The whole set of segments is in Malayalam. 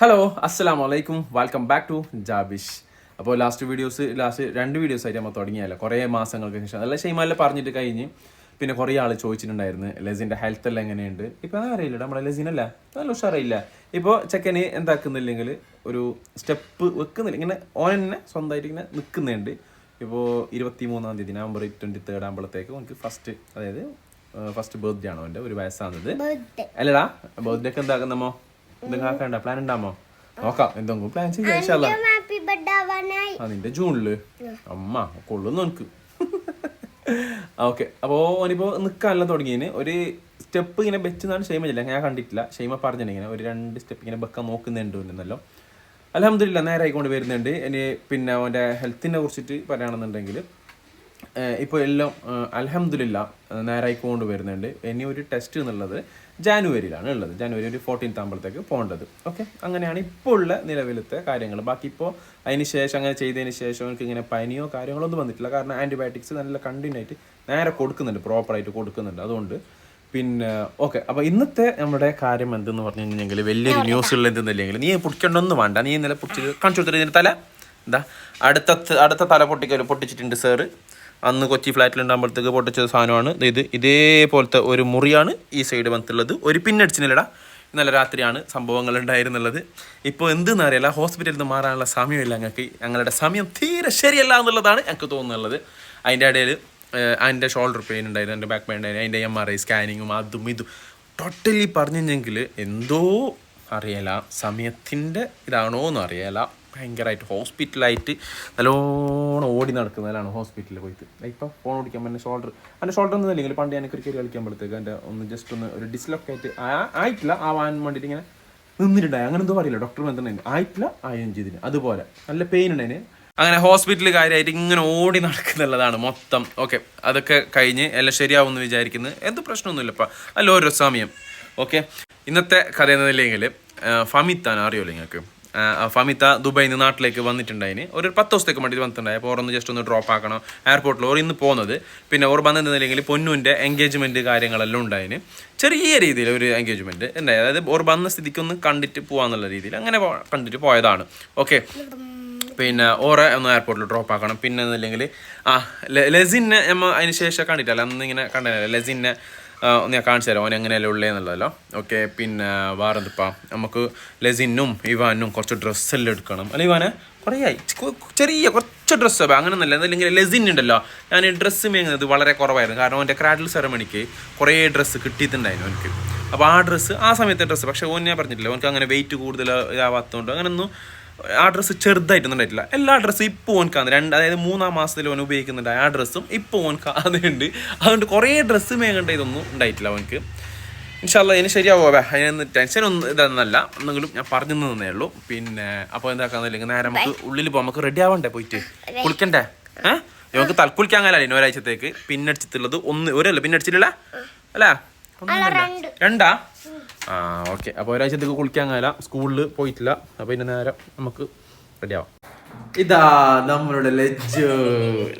ഹലോ അസ്സലാം വലൈക്കും വെൽക്കം ബാക്ക് ടു ജാബിഷ് അപ്പോൾ ലാസ്റ്റ് വീഡിയോസ് ലാസ്റ്റ് രണ്ട് വീഡിയോസ് ആയിട്ട് നമ്മൾ തുടങ്ങിയല്ലോ കുറേ മാസങ്ങൾക്ക് ശേഷം. അല്ല ഷെയ്മാലിൽ പറഞ്ഞിട്ട് കഴിഞ്ഞ് പിന്നെ കുറേ ആൾ ചോദിച്ചിട്ടുണ്ടായിരുന്നു ലെസിന്റെ ഹെൽത്ത് എല്ലാം എങ്ങനെയുണ്ട്? ഇപ്പം അറിയില്ല നമ്മുടെ ലെസിനല്ല? നല്ല ഉഷാറില്ല ഇപ്പോൾ ചെക്കന് എന്താക്കുന്നില്ലെങ്കിൽ ഒരു സ്റ്റെപ്പ് വെക്കുന്നില്ല. ഇങ്ങനെ ഓൻ തന്നെ സ്വന്തമായിട്ട് ഇങ്ങനെ നിൽക്കുന്നുണ്ട് ഇപ്പോൾ ഇരുപത്തി മൂന്നാം തീയതി നവംബർ ട്വന്റി തേർഡ് ആകുമ്പോഴത്തേക്ക് എനിക്ക് ഫസ്റ്റ് അതായത് ഫസ്റ്റ് ബർത്ത്ഡേ ആണോ എന്റെ ഒരു വയസ്സാണത്. അല്ലടാ ബർത്ത്ഡേക്ക് എന്താക്കുന്നമ്മോ എന്തെങ്കിലും ആക്കണ്ട പ്ലാൻ ഉണ്ടാമോ നോക്കാം. എന്തെങ്കിലും പ്ലാൻ ചെയ്യാം നിന്റെ ജൂണിൽ. അമ്മ കൊള്ളുന്നു എനിക്ക്. ഓക്കെ അപ്പോൾ ഓനിപ്പോൾ നിൽക്കാനെല്ലാം തുടങ്ങിയതിന്. ഒരു സ്റ്റെപ്പ് ഇങ്ങനെ വെച്ചെന്നാണ് ഷെയ്മ ചെയ്യില്ല ഞാൻ കണ്ടിട്ടില്ല. ഷെയ്മ പറഞ്ഞിങ്ങനെ ഒരു രണ്ട് സ്റ്റെപ്പ് ഇങ്ങനെ വെക്കാൻ നോക്കുന്നുണ്ട് എന്നല്ലോ. അലഹമില്ല നേരെ ആയിക്കൊണ്ട് വരുന്നുണ്ട്. ഇനി പിന്നെ അവന്റെ ഹെൽത്തിനെ കുറിച്ചിട്ട് പറയുകയാണെന്നുണ്ടെങ്കിൽ ഇപ്പോൾ എല്ലാം അലഹമില്ല നേരായിക്കൊണ്ട് വരുന്നുണ്ട്. ഇനി ഒരു ടെസ്റ്റ് എന്നുള്ളത് ജാനുവരിയിലാണ് ഉള്ളത്. ജാനുവരി ഒരു ഫോർട്ടീൻത്ത് ആകുമ്പോഴത്തേക്ക് പോകേണ്ടത്. ഓക്കെ അങ്ങനെയാണ് ഇപ്പോൾ ഉള്ള നിലവിലത്തെ കാര്യങ്ങൾ. ബാക്കി ഇപ്പോൾ അതിന് ശേഷം അങ്ങനെ ചെയ്തതിന് ശേഷം എനിക്ക് ഇങ്ങനെ പനിയോ കാര്യങ്ങളോ ഒന്നും വന്നിട്ടില്ല. കാരണം ആന്റിബയോട്ടിക്സ് നല്ല കണ്ടിന്യൂ ആയിട്ട് നേരെ കൊടുക്കുന്നുണ്ട്. പ്രോപ്പറായിട്ട് കൊടുക്കുന്നുണ്ട്. അതുകൊണ്ട് പിന്നെ ഓക്കെ അപ്പോൾ ഇന്നത്തെ നമ്മുടെ കാര്യം എന്തെന്ന് പറഞ്ഞു കഴിഞ്ഞെങ്കിൽ വലിയൊരു ന്യൂസുകൾ എന്തെന്നില്ലെങ്കിൽ നീ പൊടിക്കണ്ടൊന്നും വേണ്ട. നീ ഇന്നലെ പൊടിച്ച് കാണിച്ചു കൊടുത്തിട്ട് തല. എന്താ അടുത്ത അടുത്ത തല പൊട്ടിക്കൽ പൊട്ടിച്ചിട്ടുണ്ട് സാറ് അന്ന് കൊച്ചി ഫ്ലാറ്റിൽ ഫ്ലാറ്റിലുണ്ടാകുമ്പോഴത്തേക്ക് പൊട്ടിച്ച സാധനമാണ്. ഇത് ഇതേപോലത്തെ ഒരു മുറിയാണ് ഈ സൈഡ് വന്നിട്ടുള്ളത്. ഒരു പിന്നടിച്ചില്ലടാ ഇന്നലെ രാത്രിയാണ് സംഭവങ്ങൾ ഉണ്ടായിരുന്നുള്ളത്. ഇപ്പോൾ എന്തെന്ന് അറിയില്ല. ഹോസ്പിറ്റലിൽ നിന്ന് മാറാനുള്ള സമയമില്ല ഞങ്ങൾക്ക്. ഞങ്ങളുടെ സമയം തീരെ ശരിയല്ല എന്നുള്ളതാണ് ഞങ്ങൾക്ക് തോന്നുന്നുള്ളത്. അതിന്റെ ഇടയിൽ അതിന്റെ ഷോൾഡർ പെയിൻ ഉണ്ടായിരുന്നു എന്റെ ബാക്ക് പെയിൻ ഉണ്ടായിരുന്നു അതിന്റെ എം ആർ ഐ സ്കാനിങ്ങും അതും ഇതും. ടോട്ടലി പറഞ്ഞെങ്കിൽ എന്തോ അറിയില്ല. സമയത്തിന്റെ ഇതാണോ എന്ന് അറിയില്ല. ഭയങ്കരമായിട്ട് ഹോസ്പിറ്റലായിട്ട് നല്ലോണം ഓടി നടക്കുന്നതിലാണ് ഹോസ്പിറ്റലിൽ പോയിട്ട്. ഇപ്പം ഫോൺ ഓടിക്കാൻ പറ്റുന്ന ഷോൾഡർ എന്റെ ഷോൾഡർ ഒന്നും ഇല്ലെങ്കിൽ പണ്ട് ഞാൻ ക്രിക്കറ്റ് കളിക്കുമ്പോഴത്തേക്ക് എന്റെ ഒന്ന് ജസ്റ്റ് ഒന്ന് ഒരു ഡിസ്ലൊക്കേറ്റ് ആയിട്ടില്ല വാൻ വേണ്ടിയിട്ട് ഇങ്ങനെ നിന്നിട്ടുണ്ടായി. അങ്ങനെ എന്തോ പറയില്ല ഡോക്ടർ ബന്ധം ആയിട്ടില്ല ആയും ചെയ്തിന്. അതുപോലെ നല്ല പെയിൻ ഉണ്ടായിന്. അങ്ങനെ ഹോസ്പിറ്റൽ കാര്യമായിട്ട് ഇങ്ങനെ ഓടി നടക്കുന്നുള്ളതാണ് മൊത്തം. ഓക്കെ അതൊക്കെ കഴിഞ്ഞ് എല്ലാം ശരിയാവും എന്ന് വിചാരിക്കുന്നു. എന്ത് പ്രശ്നമൊന്നുമില്ല ഇപ്പം. അല്ല ഓരോ സമയം. ഓക്കെ ഇന്നത്തെ കഥ എന്നതില്ലെങ്കിൽ ഫമിത്താൻ അറിയുമല്ലോ നിങ്ങൾക്ക്? ഫമിത്ത ദുബൈയിൽ നിന്ന് നാട്ടിലേക്ക് വന്നിട്ടുണ്ടായിന് ഒരു പത്ത് ദിവസത്തേക്ക് വേണ്ടി വന്നിട്ടുണ്ടായി അപ്പോൾ ഓർന്ന് ജസ്റ്റ് ഒന്ന് ഡ്രോപ്പ് ആക്കണം. എയർപോർട്ടിൽ ഓർ ഇന്ന് പോകുന്നത് പിന്നെ ഓർ വന്നിട്ടുണ്ടെങ്കിൽ പൊന്നുവിന്റെ എൻഗേജ്മെന്റ് കാര്യങ്ങളെല്ലാം ഉണ്ടായിന് ചെറിയ രീതിയിൽ ഒരു എൻഗേജ്മെന്റ് ഉണ്ടായി അതായത് ഓർ വന്ന സ്ഥിതിക്കൊന്ന് കണ്ടിട്ട് പോകാമെന്നുള്ള രീതിയിൽ അങ്ങനെ കണ്ടിട്ട് പോയതാണ്. ഓക്കെ പിന്നെ ഓറെ ഒന്ന് എയർപോർട്ടിൽ ഡ്രോപ്പ് ആക്കണം. പിന്നെ എന്നില്ലെങ്കിൽ ആ ലെസിനെ നമ്മൾ അതിന് ശേഷം കണ്ടിട്ടല്ല. അന്ന് ഇങ്ങനെ കണ്ടില്ല ലെസിനെ ഒന്ന് ഞാൻ കാണിച്ചു തരാം. ഓൻ എങ്ങനെയല്ല ഉള്ളതെന്നുള്ളതല്ലോ ഓക്കെ പിന്നെ വേറെ എന്തിപ്പാ നമുക്ക് ലെസിനും ഇവാനും കുറച്ച് ഡ്രസ്സെല്ലാം എടുക്കണം. അല്ല ഇവാനെ? കുറേ ആയി ചെറിയ കുറച്ച് ഡ്രസ്സ് അങ്ങനെ ഒന്നല്ല എന്നല്ലെങ്കിൽ ലെസിൻ ഉണ്ടല്ലോ. ഞാൻ ഡ്രസ്സ് മേങ്ങുന്നത് വളരെ കുറവായിരുന്നു. കാരണം എന്റെ ക്രാഡിൽ സെറമണിക്ക് കുറേ ഡ്രസ്സ് കിട്ടിയിട്ടുണ്ടായിരുന്നു എനിക്ക് അപ്പോൾ ആ ഡ്രസ്സ് ആ സമയത്തെ ഡ്രസ്സ്. പക്ഷേ ഓൻ ഞാൻ പറഞ്ഞിട്ടില്ല. ഓനക്ക് അങ്ങനെ വെയിറ്റ് കൂടുതൽ ഇതാവാത്തതുകൊണ്ട് അങ്ങനെയൊന്നും ആ ഡ്രസ്സ് ചെറുതായിട്ടൊന്നും ഉണ്ടായിട്ടില്ല. എല്ലാ ഡ്രസ്സും ഇപ്പോൾ ഓൻക്കാണ്. രണ്ട് അതായത് മൂന്നാം മാസത്തിൽ ഓൻ ഉപയോഗിക്കുന്നുണ്ട് ആ ഡ്രസ്സും ഇപ്പോൾ ഓൻ കാണുന്നുണ്ട് അതുകൊണ്ട് കുറേ ഡ്രസ്സ് മേങ്ങേണ്ട ഇതൊന്നും ഉണ്ടായിട്ടില്ല ഓനക്ക് ഇൻഷാല്ല ഇനി ശരിയാവുക അതിനൊന്നും ടെൻഷൻ ഒന്നും ഇതൊന്നല്ല. എന്നെങ്കിലും ഞാൻ പറഞ്ഞു തന്നേ ഉള്ളൂ. പിന്നെ അപ്പോൾ എന്താക്കാന്നില്ലെങ്കിൽ നേരെ നമുക്ക് ഉള്ളിൽ പോകാം നമുക്ക് റെഡി ആവണ്ടേ പോയിട്ട്? കുളിക്കണ്ടേ? ഏഹ് നമുക്ക് തൽക്കുളിക്കാൻ കാലല്ലേ ഒരാഴ്ചത്തേക്ക്. പിന്നടിച്ചിട്ടുള്ളത് ഒന്ന് ഒരല്ല പിന്നടിച്ചിട്ടില്ല? അല്ല. രണ്ടാ? ആ ഓക്കെ. അപ്പോൾ ഒരാഴ്ചത്തേക്ക് കുളിക്കാൻ കാല. സ്കൂളിൽ പോയിട്ടില്ല. അപ്പോൾ ഇന്ന നേരം നമുക്ക് റെഡി ആവാം. ഇതാ നമ്മളുടെ ലജ്ജ്.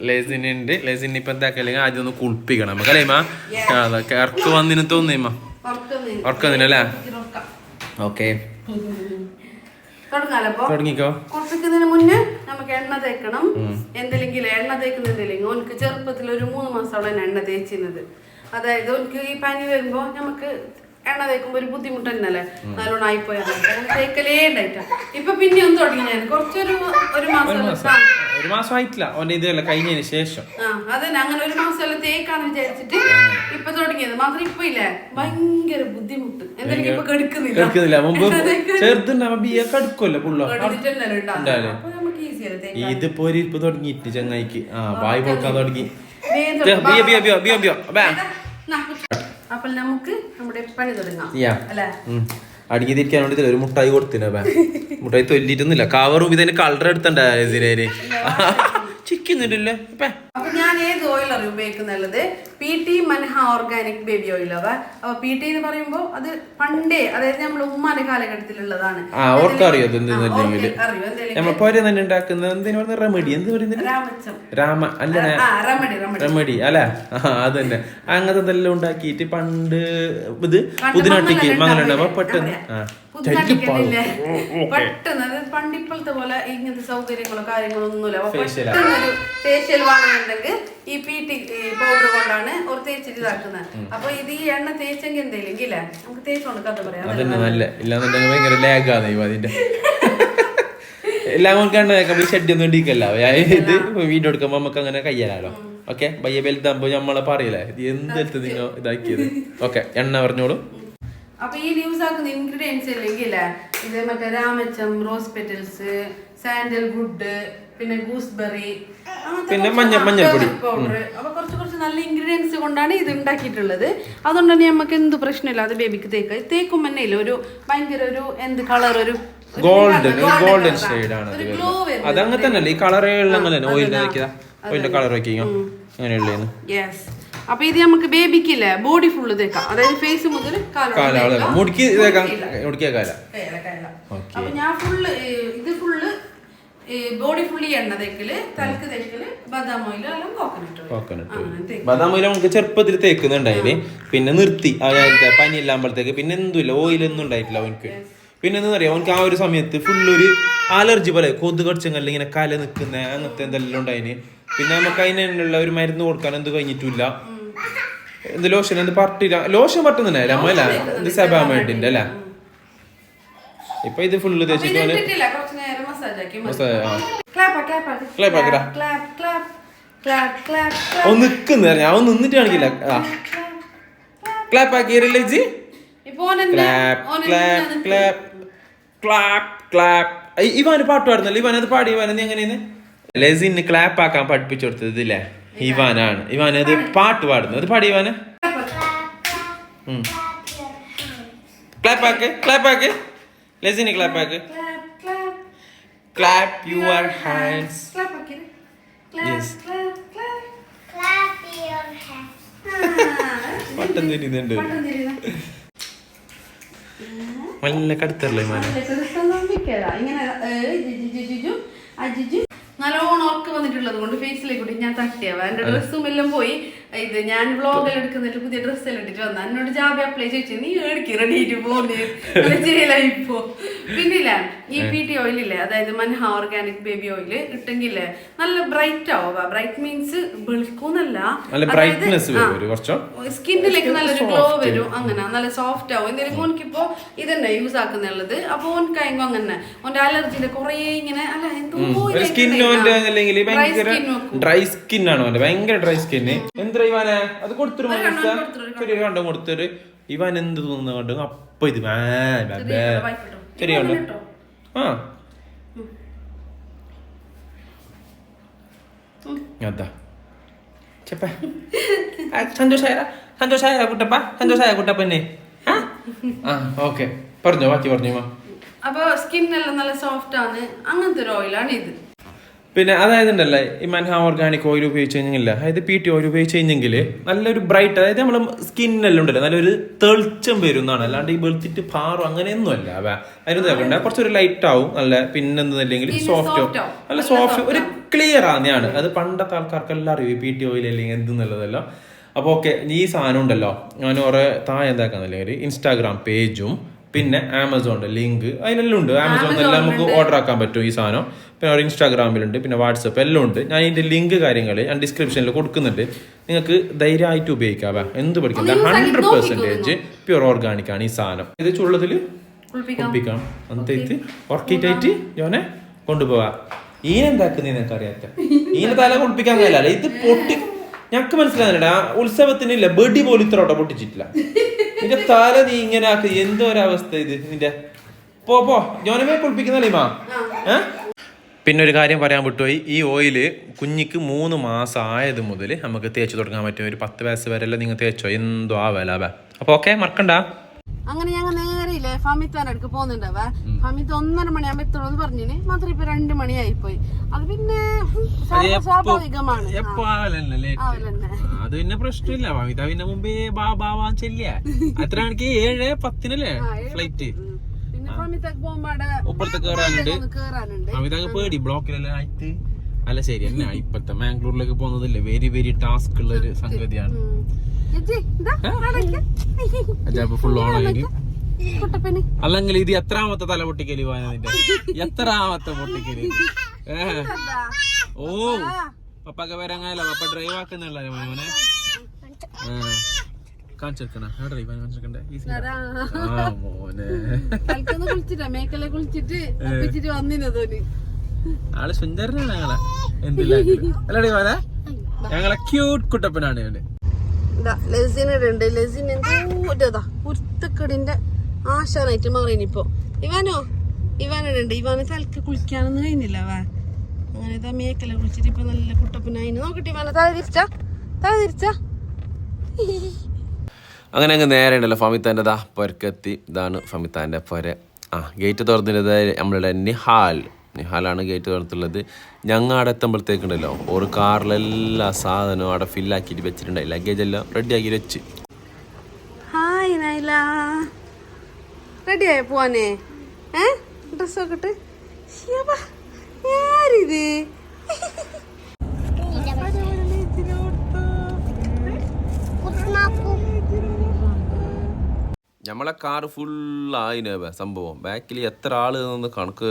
ലെസിനുണ്ട്. ലെസിന് ഇപ്പൊ എന്താക്കല്ലെങ്കിൽ ആദ്യം ഒന്ന് കുളിപ്പിക്കണം. നമുക്ക് അല്ലേ മാ അതൊക്കെ ഇറക്ക് വന്നിന് തോന്നിയമ്മ ഉറക്കുന്നില്ലല്ലേ ഓക്കെ. തുടങ്ങാലപ്പോ തുടങ്ങിക്കോ. കുറപ്പിക്കുന്നതിന് മുന്നേ നമുക്ക് എണ്ണ തേക്കണം. എന്തെങ്കിലും എണ്ണ തേക്കുന്നുണ്ടെങ്കിൽ ഓനക്ക് ചെറുപ്പത്തിൽ ഒരു മൂന്ന് മാസമാണ് എണ്ണ തേച്ചിരുന്നത്. അതായത് ഓനക്ക് ഈ പനി വരുമ്പോ നമുക്ക് എണ്ണ തേക്കുമ്പോ ഒരു ബുദ്ധിമുട്ട് തന്നെയല്ലേ നല്ലോണം ആയിപ്പോയാൽ തേക്കലേ ഉണ്ടായിട്ടാ ഇപ്പൊ പിന്നെ ഒന്ന് തുടങ്ങി ഞാൻ. കുറച്ചൊരു ഒരു മാസം ഒരു മാസം ആയിട്ടില്ല. ഇതല്ല കഴിഞ്ഞതിന് ശേഷം. ആ അതന്നെ. അങ്ങനെ ഒരു മാസം എല്ലാം തേക്കാന്ന് വിചാരിച്ചിട്ട് ഇപ്പൊ തുടങ്ങിയത്. മാത്രം ഇപ്പൊ ഇല്ലേ. ഭയങ്കര ബുദ്ധിമുട്ട്. ഇപ്പൊ കെടുക്കുന്നില്ല. മുമ്പ് ബിയ കടുക്കുമല്ലോ പുള്ള. ഇതിപ്പോ ഒരു ഇപ്പൊ തുടങ്ങിയിട്ട് ചങ്ങായിക്ക്. ആ വായി പൊക്കാൻ തുടങ്ങി. ബിയ ബിയ ബിയ ബിയ ബിയ ബേ. നാ, അപ്പൊ നമുക്ക് നമ്മുടെ പണി തുടങ്ങാം. അല്ലേ? അല്ലെ അടുങ്ങിയിരിക്കാൻ വേണ്ടി ഒരു മുട്ടായി കൊടുത്തില്ല മുട്ടായി തൊല്ലിട്ടൊന്നുമില്ല കവറും ഇതിന് കളർ എടുത്തണ്ടേ ചിക്കുന്നുണ്ടല്ലേ ഇപ്പൊ. Oil ഉപയോഗിക്കുന്നുള്ളത് P T Manha organic baby oil അവ. അപ്പൊ പി ടി എന്ന് പറയുമ്പോൾ അത് പണ്ടേ അതായത് നമ്മൾ ഉമ്മാന്റെ കാലഘട്ടത്തിലുള്ളതാണ്. അറിയോ എന്തെങ്കിലും? റെമഡി. എന്ത് പറയുന്നത്? രാമ അല്ല ആ റെമഡി അല്ല? ആ അതന്നെ. അങ്ങനത്തെ ഇതെല്ലാം ഉണ്ടാക്കിയിട്ട് പണ്ട് ഇത് പുതിനാട്ടിക്ക് പെട്ടെന്ന്. ആ. പുതുനാട്ടിക്കല്ലേ പെട്ടെന്ന് അതായത് പണ്ട് ഇപ്പോഴത്തെ പോലെ ഇങ്ങനത്തെ സൗകര്യങ്ങളോ കാര്യങ്ങളോ ഒന്നുമില്ല ഫേഷ്യൽ വാങ്ങുന്നുണ്ടെങ്കിൽ ഈ പി ടി പൗഡർ കൊണ്ടാണ് ഒരു തേച്ചിട്ട് ഇതാക്കുന്നത്. അപ്പൊ ഇത് ഈ എണ്ണ തേച്ചെങ്കിൽ എന്തെങ്കിലും ഇല്ലേ? നമുക്ക് തേച്ചോണ്ട് കഥ പറയാം. എല്ലാം കണ്ട നമ്മൾ ഷെഡ് ഒന്നും ഇടിക്കല്ല. ഇത് വീഡിയോ എടുക്കുമ്പോ നമുക്ക് അങ്ങനെ കയ്യാലോ ഓക്കെ ബയ്യ വലുതാകുമ്പോ നമ്മളെ പറയില്ലേ? എന്തെടുത്ത് നിങ്ങൾ ഇതാക്കിയത്? ഓക്കെ എണ്ണ പറഞ്ഞോളൂ. അപ്പൊ ഈ ന്യൂസ് ആക്കുന്ന ഇൻഗ്രീഡിയൻസ് ഇല്ലെങ്കിൽ ഇത് മറ്റേ രാമച്ചം റോസ് പെറ്റൽസ് സാൻഡൽ വുഡ് പിന്നെ ഗൂസ്ബെറി പിന്നെ മഞ്ഞ- മഞ്ഞൾപ്പൊടി. പൗഡർ അപ്പൊ കുറച്ച് കുറച്ച് നല്ല ഇൻഗ്രീഡിയൻസ് കൊണ്ടാണ് ഇത് ഉണ്ടാക്കിയിട്ടുള്ളത്. അതുകൊണ്ട് തന്നെ നമുക്ക് എന്ത് പ്രശ്നമില്ല അത് ബേബിക്ക് തേക്ക്. തേക്കും തന്നെ ഇല്ല ഒരു ഭയങ്കര ഒരു എന്ത് കളർ ഒരു ഗോൾഡൻ ഗോൾഡൻ ഷെയ്ഡ് ആണ്. അതങ്ങനെ തന്നെ ഈ കളറേ അങ്ങനെ ഓയിൽ ഓയിലിന്റെ വെക്കുക. കളർ വെക്കിയോ അങ്ങനെയുള്ളേന്ന് യെസ് അപ്പൊ ഇത് നമുക്ക് ബേബിക്കില്ലേ? ബോഡി ഫുള്ള് തേക്കാം അതായത് ഫേസ് മുതൽ മുടുക്കി അപ്പൊ ഞാൻ ഫുള്ള് ഇത് ഫുള്ള് ബോഡി ഫുള്ളി എണ്ണ തേക്കൽ തലക്ക് തേക്കൽ ബദാം ഓയിൽ അല്ലെങ്കിൽ കോക്കനട്ട് ബദാം ഓയിൽ നമുക്ക് ചെറുപ്പത്തിൽ തേക്കുന്നുണ്ടായി പിന്നെ നിർത്തി. പനി ഇല്ലാകുമ്പോഴത്തേക്ക് പിന്നെ എന്തുമില്ല ഓയിലൊന്നും ഉണ്ടായിട്ടില്ല അവനക്ക് പിന്നെ എന്താ പറയാ അവനക്ക് ആ ഒരു സമയത്ത് ഫുൾ ഒരു അലർജി പോലെ കൊതു കടിച്ചങ്ങളിൽ ഇങ്ങനെ കല നിൽക്കുന്ന അങ്ങനത്തെ എന്തെല്ലാം ഉണ്ടായിന്. പിന്നെ നമുക്ക് അതിനുള്ള ഒരു മരുന്ന് കൊടുക്കാൻ എന്ത് കഴിഞ്ഞിട്ടില്ല എന്ത് ലോഷൻ എന്ത് പാർട്ടി ലോഷൻ പറ്റുന്നുണ്ടായില്ല അമ്മ അല്ല ഇത് സെബാമേഡിന്റെ അല്ലേ? ഇപ്പൊ ഇത് ഫുള്ള് തേച്ചിട്ട് അവൻ നിക്കുന്ന ഞാൻ നിന്നിട്ട് കാണിക്കില്ല. ആ. ക്ലാപ്പ് ആക്കിയല്ലേ ജി ഇവാന് പാട്ട് പാടുന്നല്ലോ ഇവാനത് പാടി ഇവാനെന്ന് നീ എങ്ങനെയാണ് ലെസിന് ക്ലാപ്പ് ആക്കാൻ പഠിപ്പിച്ചു കൊടുത്തത് ഇല്ലേ ഇവാനാണ് ഇവാൻ അത് പാട്ട് പാടുന്നു? അത് പാടി ഇവാന്? ക്ലാപ്പാക്ക് ക്ലാപ്പാക്ക് ലെസിന് ക്ലാപ്പ് ആക്ക്. Clap your hands. പട്ടം തിരിയുന്നുണ്ട്. നല്ല കടുത്തല്ലേ മിക്കതാ. ഇങ്ങനെ നല്ലോണം ഉറക്കം വന്നിട്ടുള്ളത് കൊണ്ട് ഫേസിലേക്ക് ഞാൻ തട്ടിയാവാ എന്റെ ഡ്രസ്സും എല്ലാം പോയി. ഇത് ഞാൻ വ്ളോഗെല്ലാം എടുക്കുന്നിട്ട് പുതിയ ഡ്രസ്സ് എല്ലാം ഇട്ടിട്ട് വന്ന. എന്നോട് ജാബി അപ്ലൈ ചോദിച്ചു നീ എടുക്കി റെഡി ആയിട്ട് ഇപ്പോ ചെയ്യലായിപ്പോ പിന്നില്ല ഈ പി ടി ഓയിൽ ഇല്ലേ? അതായത് മൻഹ ഓർഗാനിക് ബേബി ഓയിൽ ഇട്ടെങ്കിലേ നല്ല ബ്രൈറ്റ് ആവുക. ബ്രൈറ്റ് മീൻസ് വെളുക്കൂന്നല്ല സ്കിന്നിലേക്ക് നല്ലൊരു ഗ്ലോ വരും. അങ്ങനെ നല്ല സോഫ്റ്റ് ആവും. എന്തെങ്കിലും ഓനിക്കിപ്പോ ഇതന്നെ യൂസ് ആക്കുന്നുള്ളത്. അപ്പൊ ഓൻക്കായെങ്കോ അങ്ങനെ. ഓന്റെ അലർജിന്റെ കൊറേ ഇങ്ങനെ അല്ല എന്തോ സ്കിൻ ഡ്രൈ സ്കിന്നാണ് ആണ് ഭയങ്കര ഡ്രൈ സ്കിന്ന് എന്താ ഇവനെ? അത് കൊടുത്തിരു ചെറിയ കണ്ടം കൊടുത്തിട്ട്. ഇവൻ എന്ത് തോന്നുന്നു കണ്ടു? അപ്പൊ ഇത്. ചെറിയ കണ്ടു. ആ. അതാ. ചെപ്പ. സന്തോഷായ സന്തോഷായ കുട്ടപ്പ സന്തോഷായ കുട്ടപ്പന്നെ ആ? ആ ഓക്കെ. പറഞ്ഞോ ബാക്കി പറഞ്ഞോ അപ്പൊ സ്കിന്നെല്ലാം നല്ല സോഫ്റ്റ് ആണ് അങ്ങനത്തെ ഒരു ഓയിലാണ് ഇത്. പിന്നെ അതായത് ഉണ്ടല്ലേ ഈ മൻഹ ഓർഗാനിക് ഓയിൽ ഉപയോഗിച്ച് കഴിഞ്ഞില്ല അതായത് പി ടി ഓയിൽ ഉപയോഗിച്ച് കഴിഞ്ഞെങ്കിൽ നല്ലൊരു ബ്രൈറ്റ് അതായത് നമ്മൾ സ്കിന്നെല്ലാം ഉണ്ടല്ലോ നല്ലൊരു തെളിച്ചം വരും എന്നാണ്. അല്ലാണ്ട് ഈ വെളുത്തിട്ട് പാറും അങ്ങനെയൊന്നും അല്ല. അതിനൊന്നും അതിന് കുറച്ചൊരു ലൈറ്റ് ആവും നല്ല പിന്നെന്തെങ്കിലും സോഫ്റ്റ് ആവും. നല്ല സോഫ്റ്റ് ഒരു ക്ലിയർ ആണ് അത് പണ്ടത്തെ ആൾക്കാർക്കെല്ലാം അറിയും പി ടി ഓയിൽ അല്ലെങ്കിൽ എന്തെന്നുള്ളതല്ലോ. അപ്പോൾ ഓക്കെ ഈ സാധനം ഉണ്ടല്ലോ. ഞാൻ ഓരോ താഴെ എന്താക്കാന്നില്ലെങ്കിൽ ഇൻസ്റ്റാഗ്രാം പേജും പിന്നെ ആമസോണിന്റെ ലിങ്ക് അതിനെല്ലാം ഉണ്ട്. ആമസോണിലെല്ലാം നമുക്ക് ഓർഡർ ആക്കാൻ പറ്റും ഈ സാധനം. പിന്നെ ഒരു ഇൻസ്റ്റാഗ്രാമിലുണ്ട് പിന്നെ വാട്സപ്പ് എല്ലാം ഉണ്ട്. ഞാൻ ഇതിന്റെ ലിങ്ക് കാര്യങ്ങൾ ഞാൻ ഡിസ്ക്രിപ്ഷനിൽ കൊടുക്കുന്നുണ്ട്. നിങ്ങൾക്ക് ധൈര്യമായിട്ട് ഉപയോഗിക്കാം എന്ത് പഠിക്കില്ല hundred percentage percentage pure organic ആണ് ഈ സാധനം. ഇത് ചുള്ളതിൽ കുളിപ്പിക്കാം അന്നത്തേക്ക് ഉറക്കിയിട്ടായിട്ട് ജോനെ കൊണ്ടുപോവാ. ഈ നിനക്ക് അറിയാത്ത ഈനെ തല കുളിപ്പിക്കാൻ കഴിയില്ല. ഇത് പൊട്ടി ഞങ്ങക്ക് മനസ്സിലാകുന്നില്ല ആ ഉത്സവത്തിനില്ല ബെഡി പോലും ഇത്ര പൊട്ടിച്ചിട്ടില്ല. നിന്റെ തല നീ ഇങ്ങനെ ആക്കി. എന്തോ ഒരവസ്ഥ ഇത് നിന്റെ? പോ പോ. ജോനമേ കുളിപ്പിക്കുന്നല്ലേ മാ പിന്നെ ഒരു കാര്യം പറയാൻ വിട്ടുപോയി. ഈ ഓയിൽ കുഞ്ഞിക്ക് മൂന്ന് മാസം ആയത് മുതൽ നമുക്ക് തേച്ച് തുടങ്ങാൻ പറ്റും. ഒരു പത്ത് വയസ്സ് വരെ എല്ലാം നിങ്ങൾ തേച്ചോ? എന്തോ ആവല അപ്പോൾ ഓക്കെ മറക്കണ്ട. അങ്ങനെ ഞങ്ങൾ നേരെ ഇല്ലേ ഫമിത്താന്റെ അടുക്ക് പോകുന്നുണ്ടാവേ. ഫമിത്ത് ഒന്നര മണിയാകുമ്പോ എത്തുള്ളൂ എന്ന് പറഞ്ഞിന്. മാത്രം ഇപ്പൊ രണ്ടു മണിയായി പോയി അത് പിന്നെ സ്വാ- സ്വാഭാവികമാണ്. അത് പിന്നെ പ്രശ്നമില്ല. ഫമിത പിന്നെ മുമ്പേ ബാ ബാവാ ചെല്ലിയ. എത്ര മണിക്ക്? ഏഴ് പത്തിനല്ലേ ഫ്ലൈറ്റ് കേറാനുണ്ട്. പേടി. ബ്ലോക്കിലെല്ലാം ആയിട്ട്. അല്ല ശരി എന്നാ. ഇപ്പത്തെ മാംഗ്ലൂരിലേക്ക് പോകുന്നതല്ലേ? വെരി വെരി ടാസ്ക് ഉള്ള ഒരു സംഗതിയാണ്. അല്ലെങ്കിൽ ഇത് എത്രാമത്തെ തല പൊട്ടിക്കൽ പോയതിന്റെ എത്രാമത്തെ പൊട്ടിക്കൽ? ഓ പപ്പൊക്കെ വരാങ്ങല്ല പപ്പ ഡ്രൈവ് ആക്കുന്നുള്ള മോനെ. കാണിച്ചെടുക്കണ ഡ്രൈവ് കാണിച്ചെടുക്കണ്ടേ ആ മോനെ. കുളിച്ചിട്ടാ. മേക്കലെ ആൾ സുന്ദരനാണ് ഞങ്ങളെ. എന്തില്ല അല്ലടി മോനെ ഞങ്ങളെ ക്യൂട്ട് കുട്ടപ്പനാണ് ഇവന്. ഇതാ ലെസിനുണ്ട് ലെസിൻ എന്തോതാ കുരുത്തക്കടിന്റെ ആശാനായിട്ട് മാറിനിപ്പോ. ഇവാനോ? ഇവാനുണ്ട് ഇവാന് തലക്ക് കുളിക്കാനൊന്നും കഴിഞ്ഞില്ല വാ അങ്ങനെ ഇതാ മേക്കല കുളിച്ചിട്ട് ഇപ്പൊ നല്ല കുട്ടപ്പനായി നോക്കട്ടെ ഇവാന തല തിരിച്ച? തല തിരിച്ച? അങ്ങനെ അങ്ങ് നേരെ ഉണ്ടല്ലോ ഫമിത്താന്റെ ദാ പൊരക്കെത്തി. ഇതാണ് ഫമിത്താന്റെ പൊര. ആ ഗേറ്റ് തുറന്നിരുന്നത് നമ്മളുടെ നിഹാൽ. നിഹാലാണ് ഗേറ്റ് തുറന്നിട്ടുള്ളത്. ഞങ്ങൾ അവിടെ എത്തുമ്പോഴത്തേക്കുണ്ടല്ലോ ഒരു കാറിലെല്ലാ സാധനവും അവിടെ ഫില്ലാക്കിയിട്ട് വെച്ചിട്ടുണ്ടായി. ലഗേജ് എല്ലാം റെഡി ആക്കി വെച്ച്. ഹായ് നൈല റെഡിയായോ പോവാനേ? ഏ? ഡ്രസ് നോക്കട്ടെ ശ്ശേവാ, ആരിത്? നമ്മളെ കാറ് ഫുള്ളായിന് സംഭവം. ബാക്കിൽ എത്ര ആൾ നിന്ന് കണക്ക്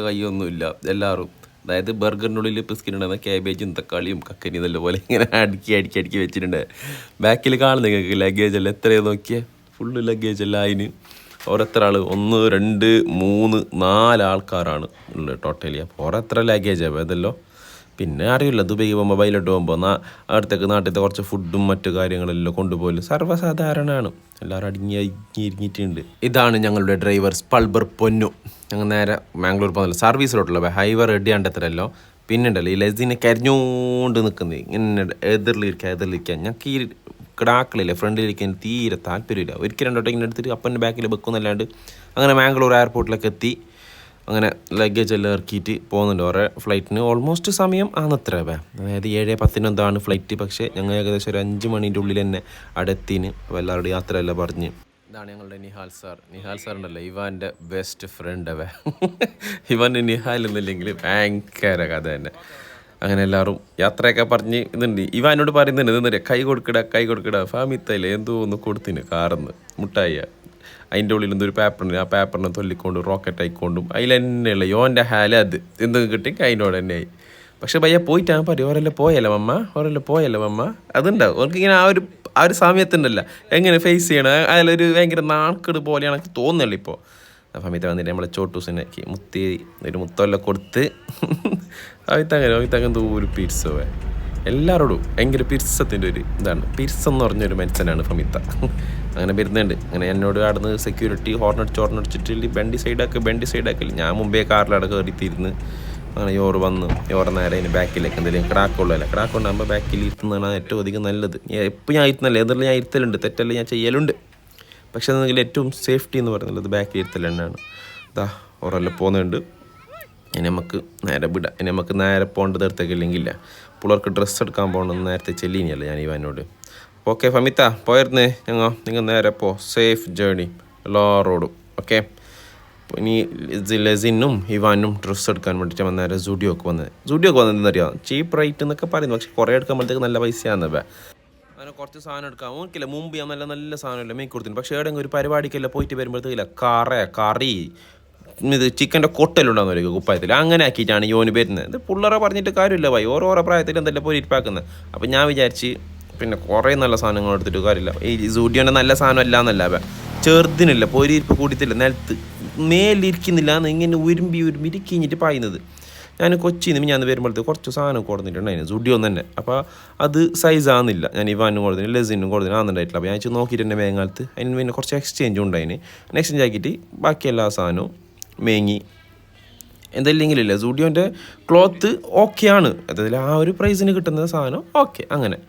ഇല്ല എല്ലാവരും അതായത് ബർഗറിനുള്ളിൽ പിസ്കിനുണ്ടെന്ന ക്യാബേജും തക്കാളിയും കക്കരി നല്ല പോലെ ഇങ്ങനെ അടുക്കി അടുക്കി അടുക്കി വെച്ചിട്ടുണ്ട്. ബാക്കിൽ കാണുന്ന നിങ്ങൾക്ക് ലഗേജ് എല്ലാം. എത്രയോ നോക്കിയേ? ഫുള്ള് ലഗേജ് എല്ലാം അതിന് ഓരോരുത്തർ ആൾ ഒന്ന് രണ്ട് മൂന്ന് നാല് ആൾക്കാരാണ് ഉള്ളത് ടോട്ടലി അപ്പോൾ എത്ര ലഗേജ് ഇതല്ലോ പിന്നെ അറിയില്ല ദുബൈക്ക് പോകുമ്പോൾ മൊബൈലിട്ട് പോകുമ്പോൾ അടുത്തേക്ക് നാട്ടിലത്തെ കുറച്ച് ഫുഡും മറ്റു കാര്യങ്ങളെല്ലാം കൊണ്ടുപോകൽ സർവസാധാരണമാണ്. എല്ലാവരും അടങ്ങി അടങ്ങി ഇരിങ്ങിയിട്ടുണ്ട് ഇതാണ് ഞങ്ങളുടെ ഡ്രൈവർ സ്പൾബർ പൊന്നു. ഞങ്ങൾ നേരെ മാംഗ്ലൂർ പോകുന്നില്ല. സർവീസിലോട്ടുള്ള ഹൈവേ റെഡി ആണ്ടത്രല്ലോ പിന്നെ ഉണ്ടല്ലോ ഈ ലസിനെ കരിഞ്ഞോണ്ട് നിൽക്കുന്നത് ഇങ്ങനെ എതിർലിരിക്കുക എതിർലിരിക്കുക ഞങ്ങൾക്ക് ഈ കിടാക്കളില്ല ഫ്രണ്ടിലിരിക്കാൻ തീരെ താല്പര്യമില്ല. ഒരിക്കലും രണ്ടോട്ടെ ഇങ്ങനെ എടുത്തിട്ട് അപ്പന്റെ ബാക്കിൽ വെക്കുന്നല്ലാണ്ട്. അങ്ങനെ മാംഗ്ലൂർ എയർപോർട്ടിലേക്ക് എത്തി. അങ്ങനെ ലഗേജ് എല്ലാം ഇറക്കിയിട്ട് പോകുന്നുണ്ട്. ഓരോ ഫ്ലൈറ്റിന് ഓൾമോസ്റ്റ് സമയം ആണത്രേ അതായത് ഏഴ് പത്തിനെന്താണ് ഫ്ലൈറ്റ് പക്ഷേ ഞങ്ങൾ ഏകദേശം ഒരു അഞ്ച് മണീന്റെ ഉള്ളിൽ തന്നെ അടുത്തിന് അപ്പോൾ യാത്ര യാത്രയെല്ലാം പറഞ്ഞ്. ഇതാണ് ഞങ്ങളുടെ നിഹാൽ സാർ. നിഹാൽ സാർ ഉണ്ടല്ലോ ഇവാന്റെ ബെസ്റ്റ് ഫ്രണ്ട് അവ ഇവാന്റെ നിഹാൽ എന്നില്ലെങ്കിൽ ഭയങ്കര കഥ തന്നെ. അങ്ങനെ എല്ലാവരും യാത്രയൊക്കെ പറഞ്ഞ് ഇതുണ്ട്. ഇവാനോട് പറയുന്നുണ്ട് ഇതെന്നറിയാം കൈ കൊടുക്കട കൈ കൊടുക്കട. ഫാമിത്തയില്ല എന്തോ ഒന്ന് കൊടുത്തിന് കാർന്ന് മുട്ടായിയ. അതിന്റെ ഉള്ളിൽ എന്തൊരു പേപ്പറിന് ആ പേപ്പറിനെ തൊല്ലിക്കൊണ്ടും റോക്കറ്റ് ആയിക്കൊണ്ടും അതിൽ തന്നെയുള്ള യോന്റെ ഹാല അത്. എന്തെങ്കിലും കിട്ടി? അതിനോട് തന്നെ ആയി പക്ഷെ ഭയ്യ പോയിട്ടാണ് പറയും ഓരെല്ലാം പോയല്ലോ മമ്മ? ഓരെല്ലാം പോയല്ലോ മമ്മ? അതുണ്ടാവും. അവർക്ക് ഇങ്ങനെ ആ ഒരു ആ ഒരു സമയത്തുണ്ടല്ല. എങ്ങനെ ഫേസ് ചെയ്യണം? അതിലൊരു ഭയങ്കര നാൾക്കട് പോലെയാണ് എനിക്ക് തോന്നുന്നുള്ളു ഇപ്പോൾ. സമയത്ത് വന്നിട്ട് നമ്മളെ ചോട്ടൂസിനെ മുത്തി ഒരു മുത്തമെല്ലാം കൊടുത്ത് അവിത്തങ്ങനെ അവിത്തങ്ങനെ എന്തോ ഒരു പിരിസോവേ എല്ലാവരോടും ഭയങ്കര പിരിസത്തിന്റെ ഒരു ഇതാണ്. പിരിസം എന്ന് പറഞ്ഞൊരു മനുഷ്യനാണ് ഫമിത്ത അങ്ങനെ വരുന്നുണ്ട്. അങ്ങനെ എന്നോട് അവിടുന്ന് സെക്യൂരിറ്റി ഹോർണടിച്ച് ഹോർണടിച്ചിട്ട് ബണ്ടി സൈഡാക്കി ബണ്ടി സൈഡാക്കില്ല ഞാൻ മുമ്പേ കാറിലവിടെ കയറിത്തിരുന്ന് അങ്ങനെ യോറ് വന്ന് യോറ് നേരെ അതിന് ബാക്കിലേക്ക് എന്തെങ്കിലും ക്രാക്കുള്ളതല്ല ക്രാക്ക് ഉണ്ടാകുമ്പോൾ ബാക്കിൽ ഇരുത്തുന്നതാണ് ഏറ്റവും അധികം നല്ലത്. എപ്പോൾ ഞാൻ ഇരുത്തുന്നില്ല ഏതെങ്കിലും ഞാൻ ഇരുത്തലുണ്ട് തെറ്റല്ല ഞാൻ ചെയ്യലുണ്ട്. പക്ഷേ അതെങ്കിൽ ഏറ്റവും സേഫ്റ്റി എന്ന് പറയുന്നത് ബാക്കിൽ ഇരുത്തൽ തന്നെയാണ്. ഇതാ ഓറെല്ലാം പോകുന്നുണ്ട് ഇനി നമുക്ക് നേരെ വിടാം. ഇനി നമുക്ക് നേരെ പോകേണ്ടത് എടുത്തേക്കില്ലെങ്കിൽ പിള്ളേർക്ക് ഡ്രസ്സ് എടുക്കാൻ പോകണമെന്ന് നേരത്തെ ചെല്ലിനിയല്ല ഞാൻ അപ്പോൾ ഓക്കെ ഫമിത്ത പോയിരുന്നേ. ഞങ്ങൾ നിങ്ങൾ നേരെ പോ. സേഫ് ജേണി എല്ലാ റോഡും ഓക്കെ ഇനി ലെസിനും ഇവാനും ഡ്രസ്സ് എടുക്കാൻ വേണ്ടിയിട്ട് ഞാൻ നേരെ സുഡിയോക്ക് വന്നത് സുഡിയോക്ക് വന്നത് എന്തറിയാം ചീപ്പ് റേറ്റ് എന്നൊക്കെ പറയുന്നു. പക്ഷെ കുറേ എടുക്കുമ്പോഴത്തേക്ക് നല്ല പൈസയാണ് അങ്ങനെ കുറച്ച് സാധനം എടുക്കാം. ഓക്കില്ല മുമ്പ് ഞാൻ നല്ല നല്ല സാധനമല്ല മേക്ക് കൊടുത്തിന് പക്ഷേ എവിടെയെങ്കിലും ഒരു പരിപാടിക്കല്ല പോയിട്ട് വരുമ്പോഴത്തേക്കില്ല? കറ കറി ഇത് ചിക്കന്റെ കൊട്ടലുണ്ടാകുന്നു ഒരു കുപ്പായത്തിൽ. അങ്ങനെ ആക്കിയിട്ടാണ് യോന് വരുന്നത്. ഇത് പിള്ളേരെ പറഞ്ഞിട്ട് കാര്യമില്ല ഭായി. ഓരോ പ്രായത്തിൽ എന്തെല്ലാം പോയി ഇരിപ്പാക്കുന്നത്. അപ്പം ഞാൻ വിചാരിച്ച് പിന്നെ കുറേ നല്ല സാധനങ്ങൾ എടുത്തിട്ട് കാര്യമില്ല. ഈ സൂഡിയോന്റെ നല്ല സാധനം അല്ല എന്നല്ല ചെറുതിനില്ല പൊരിയിരിപ്പ് കൂടിയത്തില്ല നിലത്ത് മേലിരിക്കുന്നില്ല എന്ന് ഇങ്ങനെ ഉരുമ്പി ഉരുമ്പി ഇരിക്കിഞ്ഞിട്ട് പായുന്നത്. ഞാൻ കൊച്ചിയിൽ നിന്ന് ഞാൻ വരുമ്പോഴത്തേക്ക് കുറച്ച് സാധനം കൊടുത്തിട്ടുണ്ടായിരുന്നു സുഡിയോ തന്നെ. അപ്പോൾ അത് സൈസ് ആകുന്നില്ല ഞാൻ ഇവാനും കൊടുത്തിന് ലെസിനും കൊടുത്തിന് ആണെന്നുണ്ടായിട്ടില്ല അപ്പോൾ ഞാൻ നോക്കിയിട്ട് എന്റെ മേങ്ങാലത്ത് അതിന് പിന്നെ കുറച്ച് എക്സ്ചേഞ്ച് ഉണ്ടായിന് എക്സ്ചേഞ്ച് ആക്കിയിട്ട് ബാക്കി എല്ലാ സാധനവും മേങ്ങി. എന്തല്ലെങ്കിലില്ല സൂഡിയോന്റെ ക്ലോത്ത് ഓക്കെയാണ് അതായത് ആ ഒരു പ്രൈസിന് കിട്ടുന്ന സാധനം ഓക്കെ അങ്ങനെ.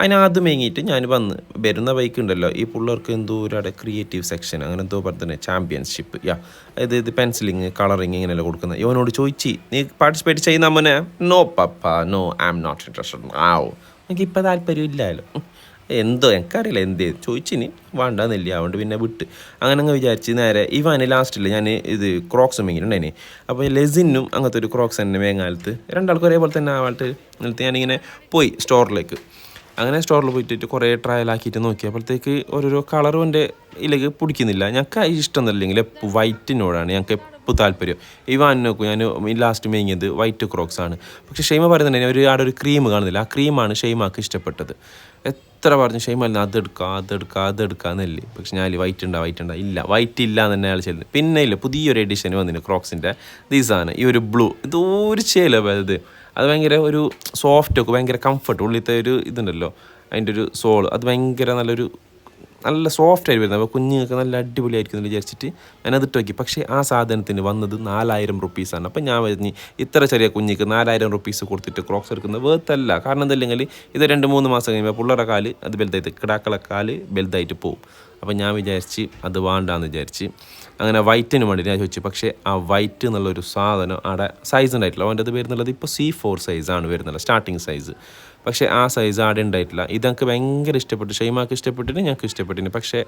അതിനകത്ത് മേങ്ങിയിട്ട് ഞാൻ വന്ന് വരുന്ന ബൈക്ക് ഉണ്ടല്ലോ ഈ പിള്ളേർക്ക് എന്തോ ഒരു ക്രിയേറ്റീവ് സെക്ഷൻ അങ്ങനെ എന്തോ പറഞ്ഞ ചാമ്പ്യൻഷിപ്പ് യാ അതായത് ഇത് പെൻസിലിങ് കളറിങ് ഇങ്ങനെയല്ല കൊടുക്കുന്നത്. ഇവനോട് ചോദിച്ചു നീ പാർട്ടിസിപ്പേറ്റ് ചെയ്യുന്ന മോനെ? No papa no I'm not interested ആവോ എനിക്ക് ഇപ്പം താല്പര്യം ഇല്ലല്ലോ എന്തോ എനിക്കറിയില്ല എന്ത് ചോദിച്ചിനി വേണ്ടാന്നില്ല അതുകൊണ്ട് പിന്നെ വിട്ട്. അങ്ങനെ അങ്ങ് വിചാരിച്ച് നേരെ ഇവാന് ലാസ്റ്റിൽ ഞാൻ ഇത് ക്രോക്സ് മേങ്ങിയിട്ടുണ്ടായിനി. അപ്പോൾ ലെസിനും അങ്ങനത്തെ ഒരു ക്രോക്സ് തന്നെ മേങ്ങാലത്ത്. രണ്ടാൾക്കും ഒരേപോലെ തന്നെ ആവാട്ട് എന്നിട്ട് ഞാനിങ്ങനെ പോയി സ്റ്റോറിലേക്ക് അങ്ങനെ സ്റ്റോറിൽ പോയിട്ട് കുറേ ട്രയൽ ആക്കിയിട്ട് നോക്കിയപ്പോഴത്തേക്ക് ഓരോരോ കളറും എന്റെ ഇതിലേക്ക് പിടിക്കുന്നില്ല. ഞങ്ങൾക്ക് ഇഷ്ടം എപ്പോൾ വൈറ്റിനോടാണ് ഞങ്ങൾക്ക് എപ്പോൾ താല്പര്യം. ഈ വാൻ നോക്കും ഞാൻ ലാസ്റ്റ് മേങ്ങിയത് വൈറ്റ് ക്രോക്സ് ആണ്. പക്ഷേ ഷെയ്മ പറയുന്നുണ്ടെങ്കിൽ ഒരു ആടെ ഒരു ക്രീം കാണുന്നില്ല. ആ ക്രീമാണ് ഷെയ്മാക്ക് ഇഷ്ടപ്പെട്ടത്. എത്ര പറഞ്ഞു ഷെയ്മല്ല അതെടുക്കുക അതെടുക്കുക അതെടുക്കുക എന്നല്ലേ. പക്ഷെ ഞാൻ വൈറ്റ് ഉണ്ടാ വൈറ്റ് ഉണ്ടാ. ഇല്ല വൈറ്റ് ഇല്ല എന്ന് തന്നെ അയാൾ പിന്നെ ഇല്ല പുതിയൊരു എഡിഷൻ വന്നിന് ക്രോക്സിന്റെ ദീസാണ് ഈ ഒരു ബ്ലൂ ഇത് ഒരു ഇത് അത് ഭയങ്കര ഒരു സോഫ്റ്റ് ഒക്കെ ഭയങ്കര കംഫർട്ട് ഉള്ളിലത്തെ ഒരു ഇതുണ്ടല്ലോ. അതിന്റെ ഒരു സോൾ അത് ഭയങ്കര നല്ലൊരു നല്ല സോഫ്റ്റ് ആയി വരുന്നത്. അപ്പോൾ കുഞ്ഞുങ്ങൾക്ക് നല്ല അടിപൊളിയായിരിക്കും എന്ന് വിചാരിച്ചിട്ട് ഞാനത് നോക്കി. പക്ഷേ ആ സാധനത്തിന് വന്നത് നാലായിരം റുപ്പീസാണ് അപ്പോൾ ഞാൻ പറഞ്ഞ് ഇത്ര ചെറിയ കുഞ്ഞിക്ക് നാലായിരം റുപ്പീസ് കൊടുത്തിട്ട് ക്രോക്സ് എടുക്കുന്നത് വേർത്തല്ല കാരണം എന്തല്ലെങ്കിൽ ഇത് രണ്ട് മൂന്ന് മാസം കഴിയുമ്പോൾ പിള്ളേരുടെ കാൽ അത് വലുതായിട്ട് കിടാക്കളെ കാൽ വലുതായിട്ട് പോകും അപ്പോൾ ഞാൻ വിചാരിച്ച് അത് വേണ്ടാന്ന് വിചാരിച്ച് അങ്ങനെ വൈറ്റിന് വേണ്ടി ഞാൻ ചോദിച്ചു. പക്ഷേ ആ വൈറ്റ് എന്നുള്ളൊരു സാധനം അവിടെ സൈസ് ഉണ്ടായിട്ടില്ല. അവന്റെ അത് വരുന്നുള്ളത് ഇപ്പോൾ സി ഫോർ സൈസാണ് വരുന്നത് സ്റ്റാർട്ടിങ് സൈസ് പക്ഷേ ആ സൈസ് ആടെ ഉണ്ടായിട്ടില്ല. ഇതെനിക്ക് ഭയങ്കര ഇഷ്ടപ്പെട്ടു. ഷെയ്മാക്ക് ഇഷ്ടപ്പെട്ടിട്ട് ഞങ്ങൾക്ക് ഇഷ്ടപ്പെട്ടിന്. പക്ഷേ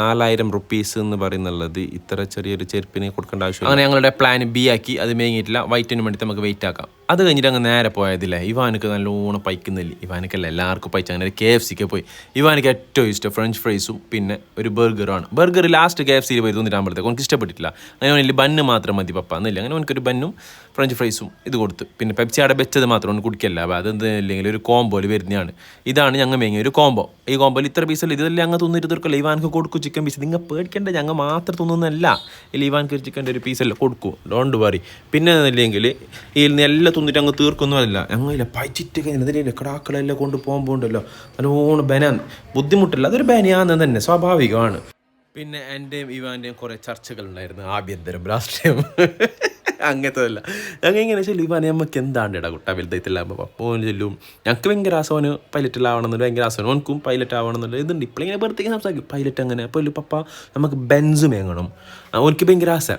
നാലായിരം റുപ്പീസ് എന്ന് പറയുന്നുള്ളത് ഇത്ര ചെറിയൊരു ചെരുപ്പിന് കൊടുക്കേണ്ട ആവശ്യം അങ്ങനെ ഞങ്ങളുടെ പ്ലാൻ ബി ആക്കി അത് മേങ്ങിയിട്ടില്ല വൈറ്റിന് വേണ്ടിയിട്ട് നമുക്ക് വെയിറ്റ് ആക്കാം. അത് കഴിഞ്ഞിട്ട് അങ്ങ് നേരെ പോയതില്ലേ? ഇവാനക്ക് നല്ലോണം പൈക്കുന്നില്ല? ഇവാനക്കല്ല എല്ലാവർക്കും പൈച്ച. അങ്ങനെ കെ എഫ് സിക്ക് പോയി. ഇവാനക്ക് ഏറ്റവും ഇഷ്ടം ഫ്രഞ്ച് ഫ്രൈസും പിന്നെ ഒരു ബർഗറുമാണ് ബർഗർ ലാസ്റ്റ് കെ എഫ് സിയിൽ പോയി തോന്നിട്ടാകുമ്പോഴത്തേക്ക് അവനക്ക് ഇഷ്ടപ്പെട്ടിട്ടില്ല. അങ്ങനെ അവനിൽ ബണ്ണ് മാത്രം മതി പപ്പ. എന്നില്ല അങ്ങനെ എനിക്കൊരു ബന്നും ഫ്രഞ്ച് ഫ്രൈസും ഇത് കൊടുത്തു. പിന്നെ പെപ്സി അവിടെ വെച്ചത് മാത്രം ഒന്ന് കുടിക്കല്ല. അപ്പോൾ അതെന്തില്ലെങ്കിൽ ഒരു കോംബോയിൽ വരുന്നതാണ്. ഇതാണ് ഞങ്ങൾ മേങ്ങിയ ഒരു കോംബോ ഈ കോംബോയിൽ ഇത്ര പീസല്ല ഇതെല്ലാം ഞങ്ങൾ തിന്നിട്ട് തീർക്കല്ല. ഇവാനക്ക് കൊടുക്കും ചിക്കൻ പീസ് നിങ്ങൾ പേടിക്കേണ്ട. ഞങ്ങൾ മാത്രം തിന്നുന്നല്ല ഇല്ല ഇവാനക്ക് ചിക്കന്റെ ഒരു പീസല്ല കൊടുക്കും. ഡോണ്ട് വറി പിന്നെ ഇല്ലെങ്കിൽ ഇതിൽ നിന്ന് എല്ലാം തിന്നിട്ട് അങ്ങ് തീർക്കൊന്നുമല്ല ഞങ്ങളില്ല പൈച്ചിട്ട് കഴിഞ്ഞാൽ കടാക്കളെല്ലാം കൊണ്ട് പോകുമ്പോൾ ഉണ്ടല്ലോ നല്ലോണം ബനാൻ ബുദ്ധിമുട്ടില്ല അതൊരു ബനിയാന്ന് തന്നെ സ്വാഭാവികമാണ്. പിന്നെ എന്റെയും ഇവാന്റെയും കുറേ ചർച്ചകൾ ഉണ്ടായിരുന്നു ആഭ്യന്തരം രാഷ്ട്രീയം. അങ്ങനത്തതല്ല. ഞങ്ങൾ ഇങ്ങനെ ചൊല്ലി ഇവാൻ നമുക്ക് എന്താണ് ഇടാ കുട്ട വലുതായിട്ടില്ലാകുമ്പോൾ അപ്പോൾ ചൊല്ലും. ഞങ്ങൾക്ക് ഭയങ്കര ആസവന് പൈലറ്റിലാവണമെന്നുണ്ട് ഭയങ്കര ആസവന് ഓനക്കും പൈലറ്റ് ആവണമെന്നുണ്ട് ഇതുണ്ട് ഇപ്പോൾ ഇങ്ങനെ വെറുതെ സംസാരിക്കും. പൈലറ്റ് അങ്ങനെ അപ്പോൾ പപ്പ നമുക്ക് ബെൻസ് മേങ്ങണം. ഓനിക്ക് ഭയങ്കര ആസ.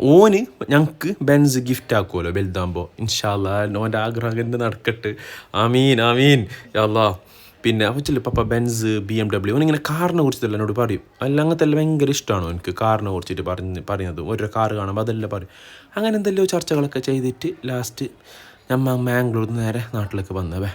ഓന് ഞങ്ങൾക്ക് ബെൻസ് ഗിഫ്റ്റ് ആക്കുമല്ലോ വലുതാകുമ്പോൾ ഇൻഷാല്ല ഓന്റെ ആഗ്രഹം എന്ത് നടക്കട്ടെ. ആമീൻ ആമീൻ. അല്ലാ പിന്നെ വെച്ചില്ല പപ്പ ബെൻസ് ബി എം ഡബ്ല്യു ഇങ്ങനെ കാറിനെ കുറിച്ചിട്ടല്ല എന്നോട് പറയും. അല്ല അങ്ങനത്തെ എല്ലാം ഭയങ്കര ഇഷ്ടമാണ് എനിക്ക് കാറിനെ കുറിച്ചിട്ട് പറഞ്ഞ് പറയുന്നത് ഓരോ കാറ് കാണുമ്പോൾ അതെല്ലാം പറയും. അങ്ങനെ എന്തെല്ലോ ചർച്ചകളൊക്കെ ചെയ്തിട്ട് ലാസ്റ്റ് ഞമ്മ മാംഗ്ലൂർ നേരെ നാട്ടിലേക്ക് വന്നവേ